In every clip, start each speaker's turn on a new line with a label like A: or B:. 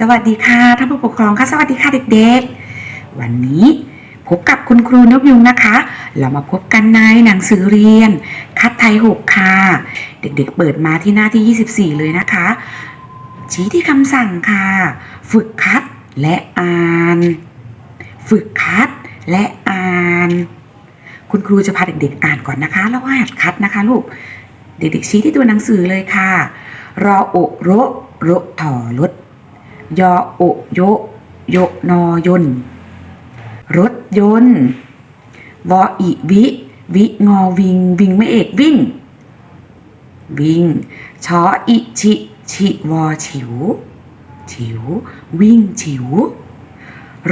A: สวัสดีค่ะท่านผู้ปกครองค่ะสวัสดีค่ะเด็กๆ วันนี้พบกับคุณครูนกยุงนะคะ เรามาพบกันในหนังสือเรียน คัดไทย 6 ค่ะ เด็กๆ เปิดมาที่หน้าที่ 24 เลยนะคะ ชี้ที่คำสั่งค่ะ ฝึกคัดและอ่าน ฝึกคัดและอ่าน คุณครูจะพาเด็กๆ อ่านก่อนนะคะ แล้วก็หัดคัดนะคะลูก เด็กๆ ชี้ที่ตัวหนังสือเลยค่ะ รอโอโรโรถอรถ ยอโอโยโยนอยนรถยนต์วออิวิ วิงอวิง วิงไม่เอกวิ่ง วิ่งชออิชิชิวอฉิว ฉิว วิ่งฉิว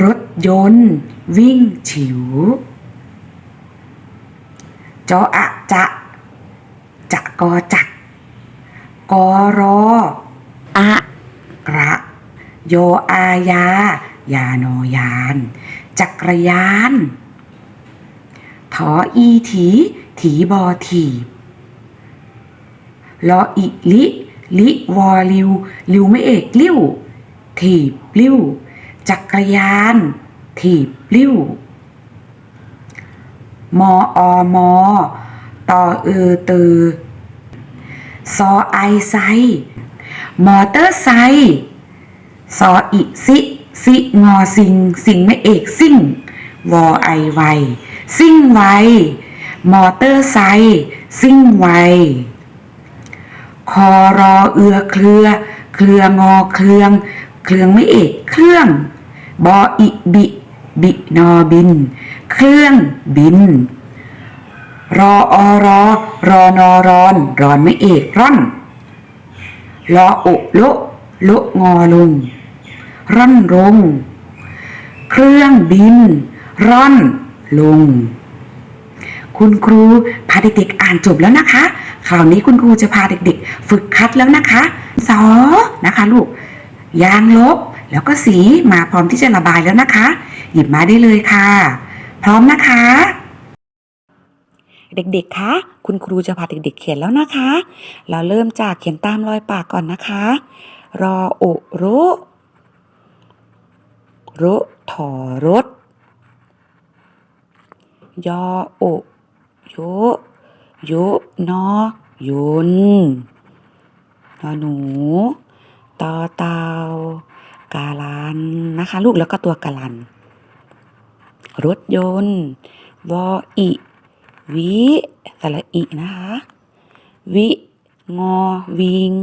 A: รถยนต์ วิ่งฉิวจออะจะจะกอจักกอรออะกระ โยอายา ยานยาน จักรยาน ถออีถี ถีบอถีบลออิลิ ลิวอลิว ลิวไม่เอกลิ้ว ถีบลิ้ว จักรยาน ถีบลิ้ว มออมอตอเออตือซอไอไซ มอเตอร์ไซค์ ซออิซิซิงอซิง สิงไม่เอกซิ่งวอไอไวซิ่งไวมอเตอร์ไซค์ซิ่งไวคอรอเอือเครือ เครืองอเครือง เครืองไม่เอกเครื่อง บออิบิ บินอบิน เครื่องบิน รออรอรอนอรอน รอนไม่เอกร่อนรอโอโล ละงอลงร่อนลง เครื่องบิน ร่อนลง คุณครูพาเด็กๆอ่านจบแล้วนะคะ คราวนี้คุณครูจะพาเด็กๆ ฝึกคัดแล้วนะคะสอนะคะลูก ยางลบ แล้วก็สีมาพร้อมที่จะระบายแล้วนะคะ หยิบมาได้เลยค่ะ พร้อมนะคะเด็กๆ คะ คุณครูจะพาเด็กๆ เขียนแล้วนะคะ เราเริ่มจากเขียนตามรอยปากก่อนนะคะ รอโอโรโรถอรถยอโอโยโยนอยนนอหนูตอเตากาลันนะคะ ลูกแล้วก็ตัวกาลัน รถยนต์วออิวิสระอินะคะ วิงอวิง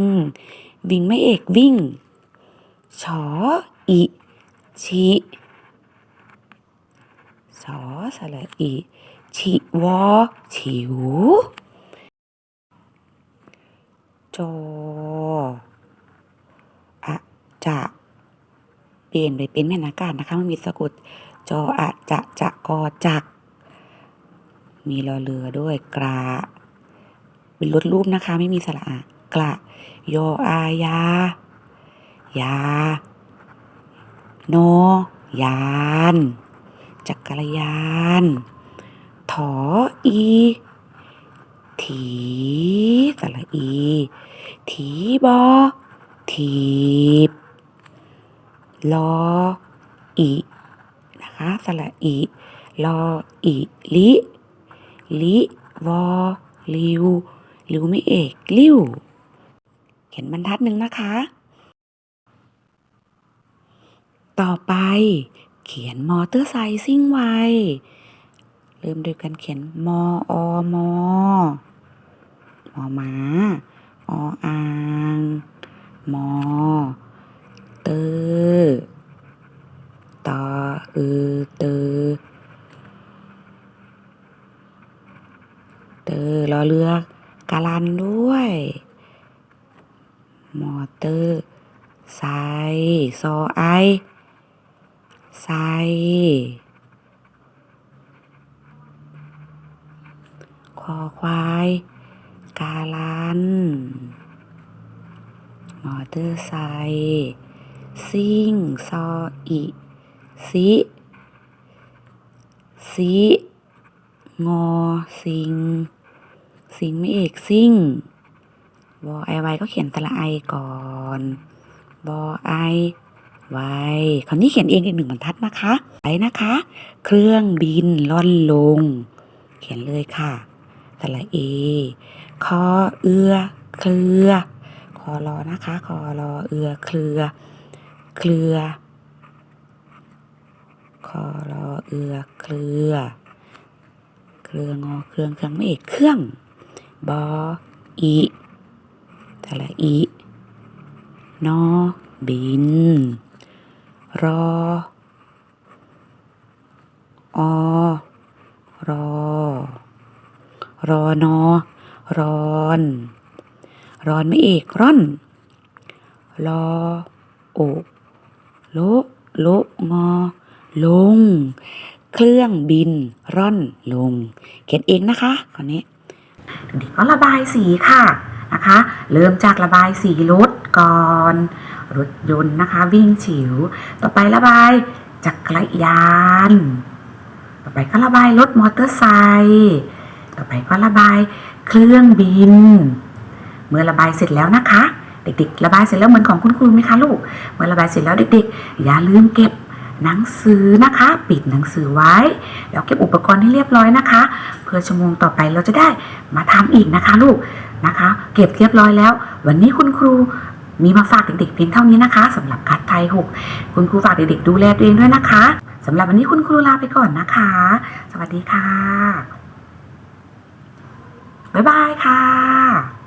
A: วิ่งไม่เอกวิ่งชออิชิสอสระอิชิวอฉิวจออะจะเปลี่ยนไปเป็นแม่นากาศนะคะมันมีสะกดจออะจะจะกอจัก มีรอเรือด้วยกระเป็นรถรูปนะคะ ไม่มีสระอะ กระ โยอายา ยา โน ยาน จักรยาน ถออี ถี สระอี ถีบอ ถีบลออีนะคะสระอีลออีลิลิวอลิวลิวไม่เอกลิว เขียนบรรทัดหนึ่งนะคะ ต่อไปเขียนมอเตอร์ไซค์ซิ่งไวเริ่มด้วยการเขียนมออมอมอมาออางมอเตอตอเออเตอเตอรอเรือกาลันด้วย มอเตอร์ไซค์ซอไอไซคอควาย กาลัน มอเตอร์ไซซิ่งซออิซิซิงอซิงซิงไม่เอกซิ่ง วอไอไวก็เขียนตละไอก่อนวอไอไว้คราวนี้เขียนเองอีกหนึ่งบรรทัดนะคะไปนะคะ เครื่องบินล่อนลง เขียนเลยค่ะสระเอคอเอือเคลือคอรอนะคะคอรอเอือเคลือ เคลือคอรอเอือเคลือ เครืองอเครื่องเครื่องไม่เอกเครื่องบออี ทะละอี นอ บิน รอ อรอ รอนอรอนรอนไม่เอกร่อน รอ โอโลโลงอ ลง เครื่องบิน ร่อนลง เขียนเองนะคะคราวนี้เด็กก็ระบายสีค่ะ นะคะ เริ่มจากระบายสีรถก่อนรถยนต์นะคะ วิ่งฉิว ต่อไประบายจักรยาน ต่อไปก็ระบายรถมอเตอร์ไซค์ต่อไปก็ระบายเครื่องบิน เมื่อระบายเสร็จแล้วนะคะ เด็กๆ ระบายเสร็จแล้วเหมือนของคุณครูไหมคะลูก เมื่อระบายเสร็จแล้วเด็กๆ อย่าลืมเก็บหนังสือนะคะ ปิดหนังสือไว้ แล้วเก็บอุปกรณ์ให้เรียบร้อยนะคะ เพื่อชั่วโมงต่อไปเราจะได้มาทำอีกนะคะลูก นะคะ เก็บเรียบร้อยแล้ว วันนี้คุณครูมีมาฝากเด็กๆเพียงเท่านี้นะคะสำหรับคัดไทยหกคุณครูฝากเด็กๆดูแลตัวเองด้วยนะคะสำหรับวันนี้คุณครูลาไปก่อนนะคะ สวัสดีค่ะ บ๊ายบายค่ะ